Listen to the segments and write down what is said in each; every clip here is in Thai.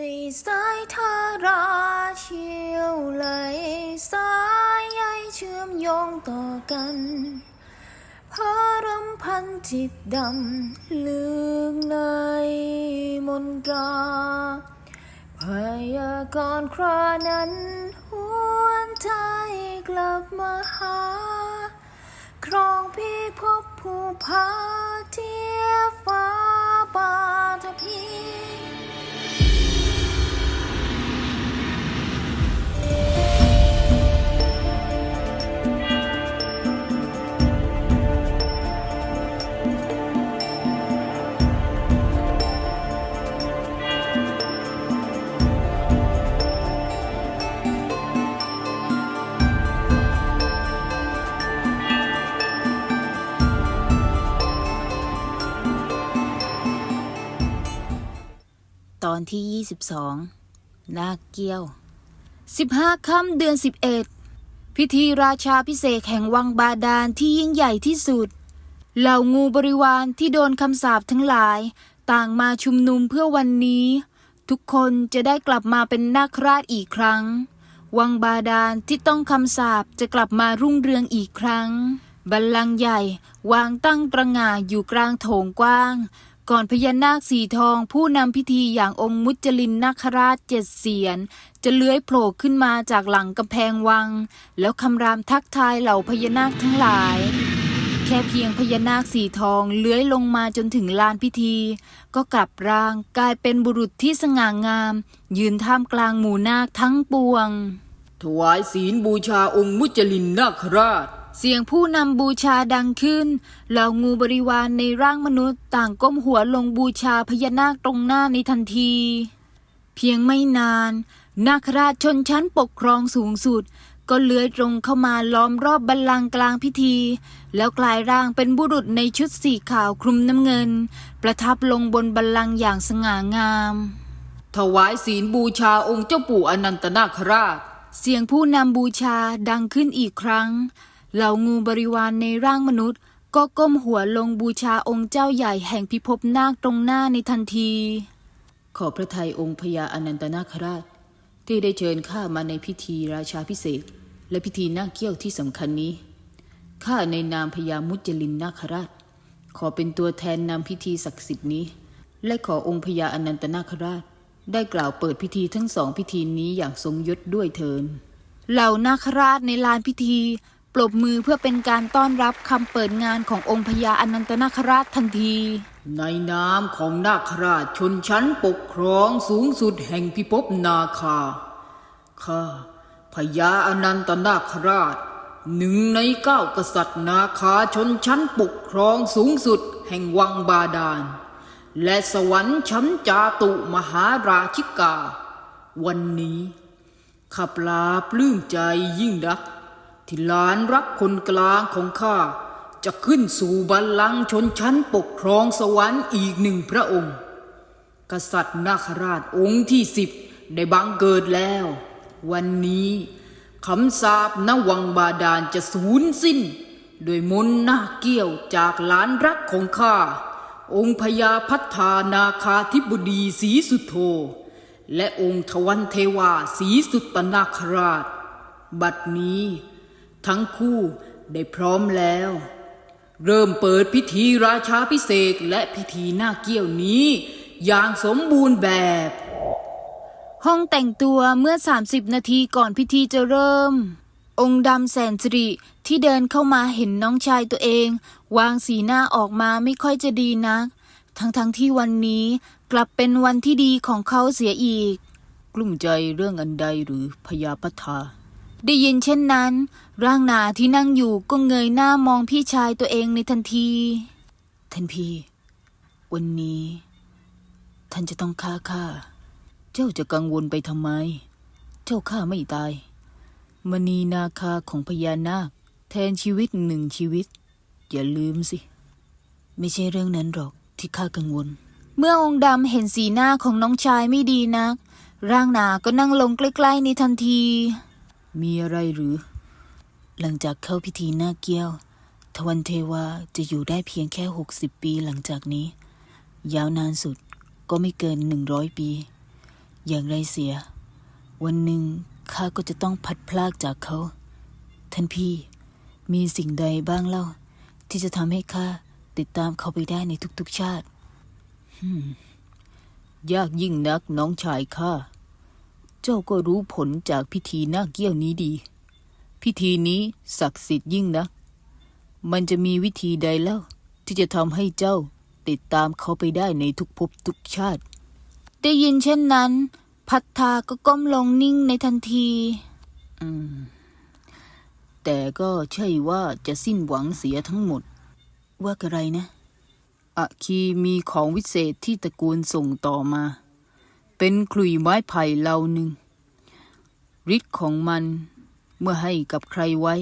ในสายทาราเชี่ยวไหลสายใยเชื่อมโยงต่อกันพารำพันจิตดำลึกในมนตราพยากรณ์ครานั้นหวนใจกลับมาหา ครองพี่พบผู้พาเทียฟ้าปาทพี อนที่ 22 นาเกี้ยว 15 ค่ำเดือน 11 พิธีราชาพิเศษแห่งวังบาดาลที่ยิ่งใหญ่ที่สุด เหล่างูบริวารที่โดนคำสาปทั้งหลาย ต่างมาชุมนุมเพื่อวันนี้ ทุกคนจะได้กลับมาเป็นนาคราชอีกครั้ง วังบาดาลที่ต้องคำสาปจะกลับมารุ่งเรืองอีกครั้ง บัลลังก์ใหญ่วางตั้งตระง่าอยู่กลางโถงกว้าง ก่อนพญานาคสีทองผู้นำพิธีอย่างองค์มุจลินนาคราชเจ็ดเสียน จะเลื้อยโผล่ขึ้นมาจากหลังกำแพงวัง แล้วคำรามทักทายเหล่าพญานาคทั้งหลาย แค่เพียงพญานาคสีทองเลื้อยลงมาจนถึงลานพิธี ก็กลับร่างกลายเป็นบุรุษที่สง่างาม ยืนท่ามกลางหมู่นาคทั้งปวง ถวายศีลบูชาองค์มุจลินนาคราช เสียงผู้นำบูชาดังขึ้น เหล่างูบริวารในร่างมนุษย์ต่างก้มหัวลงบูชาพญานาคตรงหน้าในทันที เพียงไม่นาน นาคราชชนชั้นปกครองสูงสุด ก็เลื้อยตรงเข้ามาล้อมรอบบัลลังก์กลางพิธี แล้วกลายร่างเป็นบุรุษในชุดสีขาวคลุมน้ำเงิน ประทับลงบนบัลลังก์อย่างสง่างาม ถวายศีลบูชาองค์เจ้าปู่อนันตนาคราช เสียงผู้นำบูชาดังขึ้นอีกครั้ง เหล่างูบริวารในร่างมนุษย์ ก็ก้มหัวลงบูชาองค์เจ้าใหญ่แห่งพิภพนาคตรงหน้าในทันที ขอพระทัยองค์พญาอนันตนาคราช ที่ได้เชิญข้ามาในพิธีราชาพิเศษกและพิธีนาคเกี้ยวที่สำคัญนี้ข้าในนามพญามุจลินนาคราช ขอเป็นตัวแทนนำพิธีศักดิ์สิทธิ์นี้ และขอองค์พญาอนันตนาคราช ได้กล่าวเปิดพิธีทั้งสองพิธีนี้อย่างทรงยศด้วยเทินเหล่านาคราชในลานพิธี ปรบมือเพื่อเป็นการต้อนรับคำเปิดงานขององค์พญาอนันตนาคราชทันที ในนามของนาคราชชนชั้นปกครองสูงสุดแห่งพิภพนาคา ข้าพญาอนันตนาคราช หนึ่งในเก้ากษัตริย์นาคาชนชั้นปกครองสูงสุดแห่งวังบาดาล และสวรรค์ชั้นจาตุมหาราชิกา วันนี้ข้าปลาปลื้มใจยิ่งนัก ที่หลานรักคนกลางของข้าจะขึ้นสู่บัลลังก์ชนชั้นปกครองสวรรค์อีกหนึ่งพระองค์ กษัตริย์นาคราชองค์ที่สิบได้บังเกิดแล้ว วันนี้คำสาปนวังบาดาลจะสูญสิ้น โดยมนต์นาเกี้ยวจากหลานรักของข้า องค์พญาพัฒานาคาธิบดีศรีสุโธและองค์ทวันเทวาศรีสุตนาคราช บัดนี้ ทั้งคู่ได้พร้อมแล้ว เริ่มเปิดพิธีราชาพิเศษกและพิธีหน้าเกี้ยวนี้ อย่างสมบูรณ์แบบ ห้องแต่งตัวเมื่อ 30 นาทีก่อนพิธีจะเริ่ม องค์ดำแสนสิริที่เดินเข้ามาเห็นน้องชายตัวเอง วางสีหน้าออกมาไม่ค่อยจะดีนัก ทั้งๆทที่วันนี้กลับเป็นวันที่ดีของเขาเสียอีก กลุ้มใจเรื่องอันใดหรือพยาพัทา ได้ยินเช่นนั้น ร่างหนาที่นั่งอยู่ก็เงยหน้ามองพี่ชายตัวเองในทันที ท่านพี่ วันนี้ ท่านจะต้องฆ่าข้า เจ้าจะกังวลไปทำไม เจ้าข้าไม่ตาย มณีนาคาของพญานาค แทนชีวิตหนึ่งชีวิต อย่าลืมสิ ไม่ใช่เรื่องนั้นหรอกที่ข้ากังวล เมื่อองค์ดำเห็นสีหน้าของน้องชายไม่ดีนัก ร่างหนาก็นั่งลงใกล้ๆในทันที มีอะไรหรือ หลังจากเข้าพิธีหน้าเกี้ยว ทวันเทวาจะอยู่ได้เพียงแค่หกสิบปีหลังจากนี้ ยาวนานสุดก็ไม่เกินหนึ่งร้อยปี อย่างไรเสีย วันหนึ่งข้าก็จะต้องพัดพลากจากเขา ท่านพี่มีสิ่งใดบ้างเล่า ที่จะทำให้ข้าติดตามเขาไปได้ในทุกๆชาติ ยากยิ่งนักน้องชายข้า เจ้าก็รู้ผลจากพิธีนาเกี้ยวนี้ดี พิธีนี้ศักดิ์สิทธิ์ยิ่งนักมันจะมีวิธีใดแล้วที่จะทำให้เจ้าติดตามเขาไปได้ในทุกภพทุกชาติ ได้ยินเช่นนั้น พัทธาก็ก้มลงนิ่งในทันที อืม แต่ก็ใช่ว่าจะสิ้นหวังเสียทั้งหมด ว่าอะไรนะอะคีมีของวิเศษที่ตระกูลส่งต่อมา เป็นขลุ่ยไม้ไผ่เหล่าหนึ่งฤทธิ์ของมันเมื่อให้กับใครไว้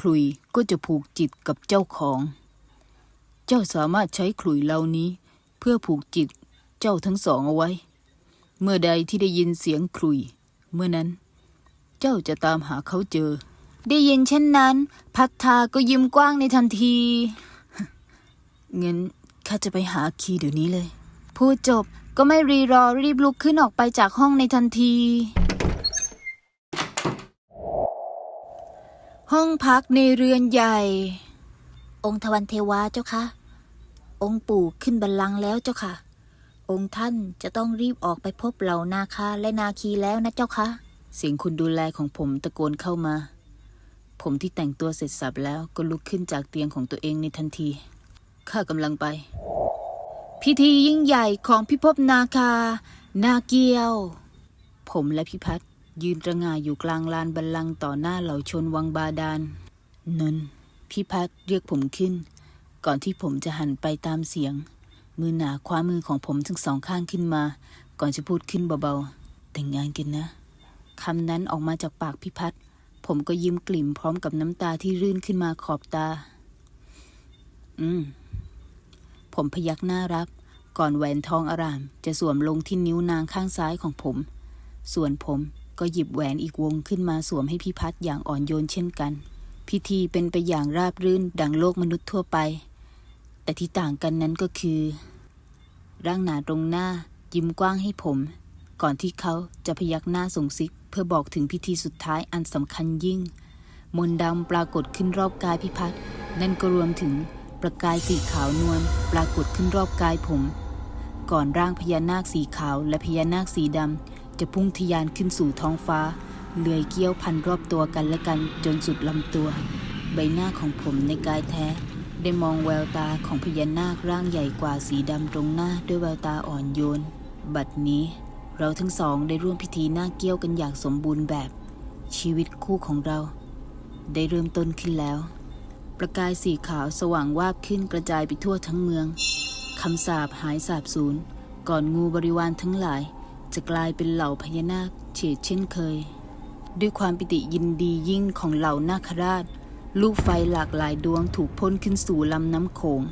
ขลุ่ยก็จะผูกจิตกับเจ้าของ เจ้าสามารถใช้ขลุ่ยเหล่านี้ เพื่อผูกจิตเจ้าทั้งสองเอาไว้ เมื่อใดที่ได้ยินเสียงขลุ่ยเมื่อนั้น เจ้าจะตามหาเขาเจอ ได้ยินเช่นนั้น พัทธาก็ยิ้มกว้างในทันทีงั้นข้าจะไปหาคีเดี๋ยวนี้เลย พูดจบ ก็ไม่รีรอรีบลุกขึ้นออกไปจากห้องในทันที ห้องพักในเรือนใหญ่ องค์ทวันเทวาเจ้าคะ องค์ปู่ขึ้นบัลลังก์แล้วเจ้าค่ะ องค์ท่านจะต้องรีบออกไปพบเหล่านาคาและนาคีแล้วนะเจ้าคะเสียงคุณดูแลของผมตะโกนเข้ามา ผมที่แต่งตัวเสร็จสับแล้วก็ลุกขึ้นจากเตียงของตัวเองในทันที ข้ากำลังไป พิธียิ่งใหญ่ของพิภพนาคา นาเกียว ผมและพี่พัดยืนระงายอยู่กลางลานบัลลังก์ต่อหน้าเหล่าชนวังบาดาลนนพี่พัดเรียกผมขึ้น ก่อนที่ผมจะหันไปตามเสียง มือหนาคว้ามือของผมทั้งสองข้างขึ้นมา ก่อนจะพูดขึ้นเบาๆ แต่งงานกันนะคำนั้นออกมาจากปากพี่พัดผมก็ยิ้มกลิ่มพร้อมกับน้ำตาที่รื่นขึ้นมาขอบตา อืม ผมพยักหน้ารับ ก่อนแหวนทองอาราม จะสวมลงที่นิ้วนางข้างซ้ายของผม ส่วนผมก็หยิบแหวนอีกวงขึ้นมาสวมให้พี่พัดอย่างอ่อนโยนเช่นกัน พิธีเป็นไปอย่างราบรื่นดังโลกมนุษย์ทั่วไป แต่ที่ต่างกันนั้นก็คือ ร่างหนาตรงหน้ายิ้มกว้างให้ผม ก่อนที่เขาจะพยักหน้าส่งซิก เพื่อบอกถึงพิธีสุดท้ายอันสำคัญยิ่ง มนต์ดำปรากฏขึ้นรอบกายพิพัฒน์นั่นก็รวมถึง ประกายสีขาวนวลปรากฏขึ้นรอบกายผม ก่อนร่างพญานาคสีขาวและพญานาคสีดำจะพุ่งทยานขึ้นสู่ท้องฟ้าเลื่อยเกี้ยวพันรอบตัวกันและกันจนสุดลำตัว ใบหน้าของผมในกายแท้ ได้มองแววตาของพญานาคร่างใหญ่กว่าสีดำตรงหน้าด้วยแววตาอ่อนโยน บัดนี้ เราทั้งสองได้ร่วมพิธีหน้าเกี้ยวกันอย่างสมบูรณ์แบบ ชีวิตคู่ของเรา ได้เริ่มต้นขึ้นแล้ว ประกายสีขาวสว่างวาบขึ้นกระจายไปทั่วทั้งเมือง คำสาปหายสาบสูญ ก่อนงูบริวารทั้งหลาย จะกลายเป็นเหล่าพญานาคเฉดเช่นเคย ด้วยความปิติยินดียิ่งของเหล่านาคราช ลูกไฟหลากหลายดวงถูกพ่นขึ้นสู่ลำน้ำโขง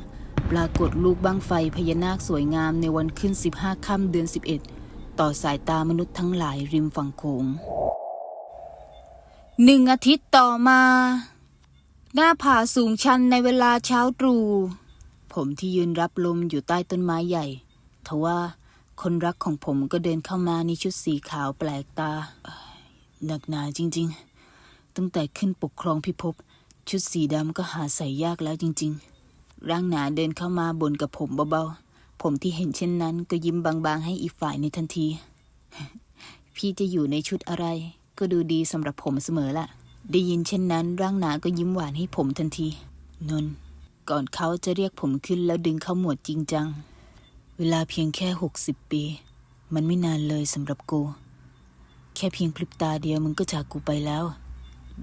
ปรากฏลูกบังไฟพญานาคสวยงามในวันขึ้น 15ค่ำเดือน 11 ต่อสายตามนุษย์ทั้งหลายริมฝั่งโขงหนึ่งอาทิตย์ต่อมา หน้าผาสูงชันในเวลาเช้าตรู่ ผมที่ยืนรับลมอยู่ใต้ต้นไม้ใหญ่ ทว่าคนรักของผมก็เดินเข้ามาในชุดสีขาวแปลกตา หนักหนาจริงๆ ตั้งแต่ขึ้นปกครองพิภพชุดสีดำก็หาใส่ยากแล้วจริงๆ ร่างหนาเดินเข้ามาบนกับผมเบาๆ ผมที่เห็นเช่นนั้นก็ยิ้มบางๆ ให้อีกฝ่ายในทันที พี่จะอยู่ในชุดอะไร ก็ดูดีสำหรับผมเสมอละ ได้ยินเช่นนั้น ร่างหนาก็ยิ้มหวานให้ผมทันที นนท์ก่อนเขาจะเรียกผมขึ้นแล้วดึงเข้าหมวดจริงจัง เวลาเพียงแค่หกสิบปี มันไม่นานเลยสำหรับกู แค่เพียงพลิบตาเดียวมึงก็จากกูไปแล้ว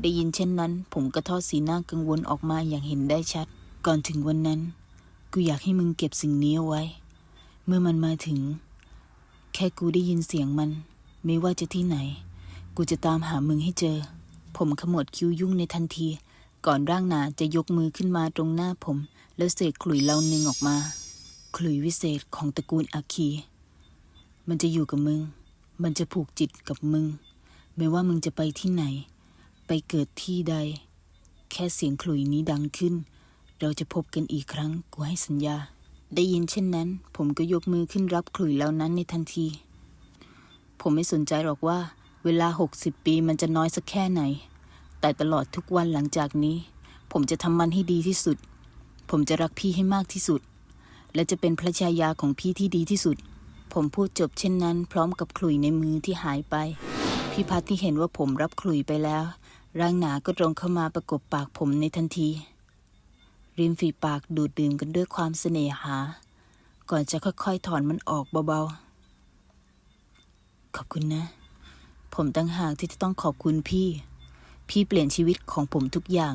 ได้ยินเช่นนั้น ผมก็ทอดสีหน้ากังวลออกมาอย่างเห็นได้ชัด ก่อนถึงวันนั้น กูอยากให้มึงเก็บสิ่งนี้เอาไว้ เมื่อมันมาถึง แค่กูได้ยินเสียงมัน ไม่ว่าจะที่ไหน กูจะตามหามึงให้เจอ ผมขมวดคิ้วยุ่งในทันที ก่อนร่างหนาจะยกมือขึ้นมาตรงหน้าผม แล้วเสกขลุ่ยเหล่านึงออกมา ขลุ่ยวิเศษของตระกูลอาคี มันจะอยู่กับมึง มันจะผูกจิตกับมึง ไม่ว่ามึงจะไปที่ไหน ไปเกิดที่ใด แค่เสียงขลุ่ยนี้ดังขึ้น เราจะพบกันอีกครั้งกูให้สัญญา ได้ยินเช่นนั้น ผมก็ยกมือขึ้นรับขลุ่ยเหล่านั้นในทันที ผมไม่สนใจหรอกว่า เวลา 60 ปีมันจะน้อยสักแค่ไหน แต่ตลอดทุกวันหลังจากนี้ ผมจะทำมันให้ดีที่สุด ผมจะรักพี่ให้มากที่สุด และจะเป็นพระชายาของพี่ที่ดีที่สุด ผมพูดจบเช่นนั้น พร้อมกับขลุ่ยในมือที่หายไป พี่พัดที่เห็นว่าผมรับขลุ่ยไปแล้ว ร่างหนาก็ตรงเข้ามาประกบปากผมในทันที ริมฝีปากดูดดื่มกันด้วยความเสน่หา ก่อนจะค่อยๆถอนมันออกเบาๆ ขอบคุณนะ ผมตั้งหากที่จะต้องขอบคุณพี่ พี่เปลี่ยนชีวิตของผมทุกอย่าง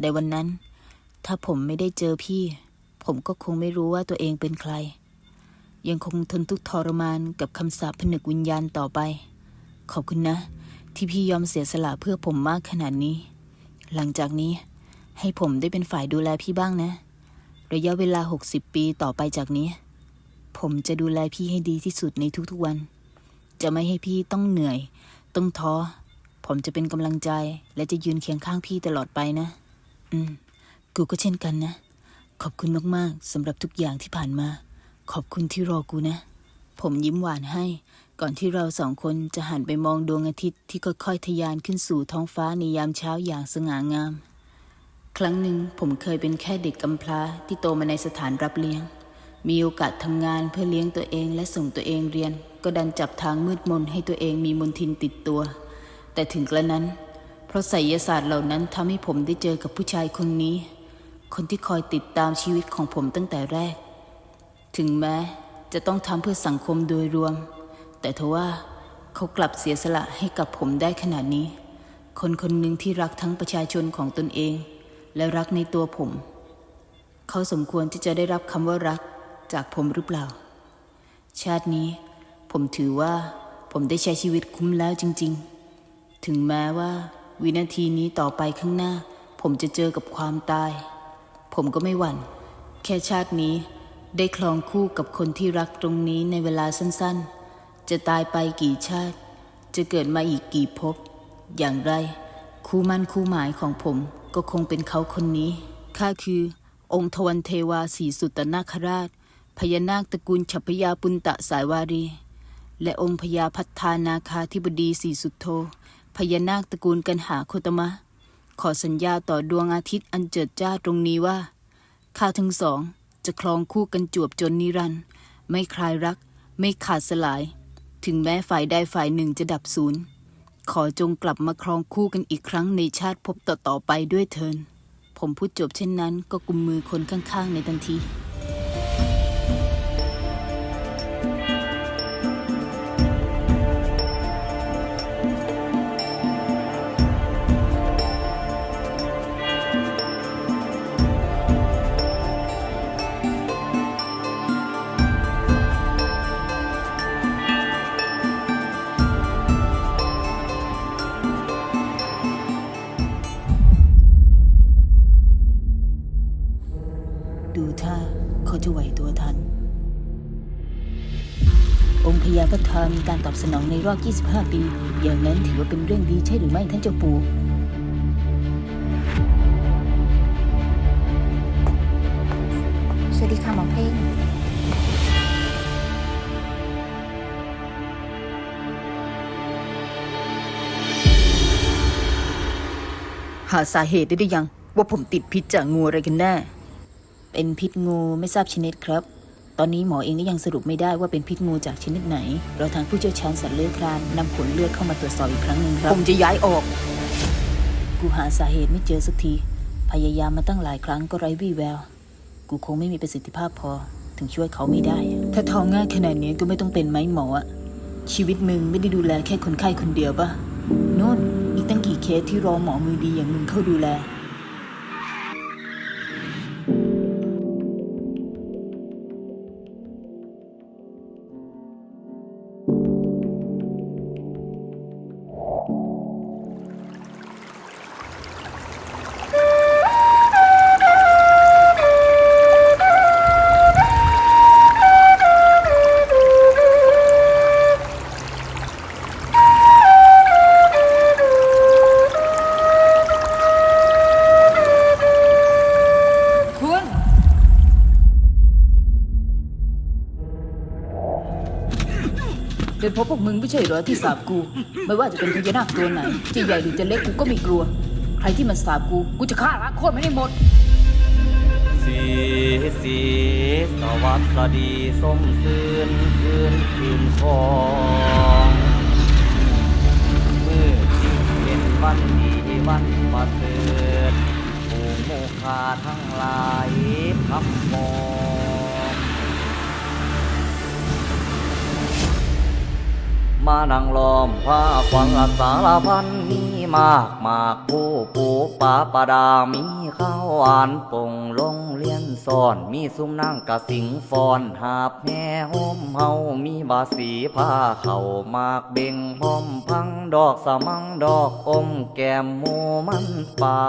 ในวันนั้น ถ้าผมไม่ได้เจอพี่ ผมก็คงไม่รู้ว่าตัวเองเป็นใคร ยังคงทนทุกข์ทรมานกับคำสาปผนึกวิญญาณต่อไป ขอบคุณนะ ที่พี่ยอมเสียสละเพื่อผมมากขนาดนี้ หลังจากนี้ ให้ผมได้เป็นฝ่ายดูแลพี่บ้างนะ ระยะเวลา 60 ปีต่อไปจากนี้ ผมจะดูแลพี่ให้ดีที่สุดในทุกๆวัน จะไม่ให้พี่ต้องเหนื่อย ต้องท้อ ผมจะเป็นกำลังใจ และจะยืนเคียงข้างพี่ตลอดไปนะ อืม กูก็เช่นกันนะ ขอบคุณมากๆสำหรับทุกอย่างที่ผ่านมา ขอบคุณที่รอกูนะ ผมยิ้มหวานให้ ก่อนที่เราสองคนจะหันไปมองดวงอาทิตย์ที่ค่อยๆทะยานขึ้นสู่ท้องฟ้าในยามเช้าอย่างสง่างาม ครั้งหนึ่งผมเคยเป็นแค่เด็กกำพร้าที่โตมาในสถานรับเลี้ยง มีโอกาสทำงานเพื่อเลี้ยงตัวเองและส่งตัวเองเรียน ก็ดันจับทางมืดมนให้ตัวเองมีมนทินติดตัว แต่ถึงกระนั้น เพราะไสยศาสตร์เหล่านั้นทำให้ผมได้เจอกับผู้ชายคนนี้ คนที่คอยติดตามชีวิตของผมตั้งแต่แรก ถึงแม้จะต้องทำเพื่อสังคมโดยรวม แต่ทว่าเขากลับเสียสละให้กับผมได้ขนาดนี้ คนคนหนึ่งที่รักทั้งประชาชนของตนเอง และรักในตัวผม เขาสมควรที่จะได้รับคำว่ารัก จากผมหรือเปล่า ชาตินี้ผมถือว่าผมได้ใช้ชีวิตคุ้มแล้วจริง ๆ ถึงแม้ว่า วินาทีนี้ต่อไปข้างหน้า ผมจะเจอกับความตาย ผมก็ไม่หวั่น แค่ชาตินี้ได้คลองคู่กับคนที่รักตรงนี้ในเวลาสั้นๆ จะตายไปกี่ชาติ จะเกิดมาอีกกี่ภพอย่างไร คู่มั่นคู่หมายของผมก็คงเป็นเขาคนนี้ข้าคือองค์ทวันเทวาสีสุตนาคราช พญานาคตระกูลฉัพยาปุณตะสายวารี และองค์พญาพัฒานาคาธิบดีสีสุดโทพญานาคตระกูลกันหาโคตมะ ขอสัญญาต่อดวงอาทิตย์อันเจิดจ้าตรงนี้ว่าข้าทั้งสองจะคลองคู่กันจวบจนนิรันดร์ไม่คลายรัก ไม่ขาดสลาย ถึงแม้ฝ่ายใดฝ่ายหนึ่งจะดับสูญขอจงกลับมาครองคู่กันอีกครั้งในชาติภพต่อๆไปด้วยเทิน ผมพูดจบเช่นนั้นก็กุมมือคนข้างๆในทันที องค์พญาพัฒนามีการตอบสนองในรอบ 25 ปี อย่างนั้นถือว่าเป็นเรื่องดีใช่หรือไม่ท่านเจ้าปู่สวัสดีค่ะหมอเพลงหาสาเหตุได้หรือยัง ว่าผมติดพิษจากงูอะไรกันแน่ เป็นพิษงูไม่ทราบชนิดครับ ตอนนี้หมอเองก็ยังสรุปไม่ได้ว่าเป็นพิษงูจากชนิดไหน เราทางผู้เชี่ยวชาญสัตว์เลื้อยคลานนำผลเลือดเข้ามาตรวจสอบอีกครั้งหนึ่งครับผมจะย้ายออก กูหาสาเหตุไม่เจอสักที พยายามมาตั้งหลายครั้งก็ไร้วี่แวว กูคงไม่มีประสิทธิภาพพอ ถึงช่วยเขาไม่ได้ ถ้าท้องง่ายขนาดนี้ก็ไม่ต้องเป็นไหมหมออะชีวิตมึงไม่ได้ดูแลแค่คนไข้คนเดียวปะนู่นอีกตั้งกี่เคสที่รอหมอมือดีอย่างมึงเข้าดูแล เป็นพราะพวกมึงไม่ใช่เหรอที่สาบกู ไม่ว่าจะเป็นพญานาคตัวไหน จะใหญ่หรือจะเล็กกูก็ไม่กลัว ใครที่มันสาบกู กูจะฆ่าล้างโคตรไม่ได้หมด สีสีสวัสดีส้มซื่นคืนคืนทองมือที่เป็นวันดีวันประเสริฐผู้โมคาทั้งหลายพับมอง มานั่งล้อมผ้าควันละสารพันมีมากมากผู้ปูปาปาดามีข้าวหวานปงลงเลียนสอนมีซุ้มนั่งกะสิงฟอนหาบแห่โฮมเฮามีบาสีผ้าเข่ามากเบ่งพร้อมพังดอกสมังดอกอมแก้มหมูมันปา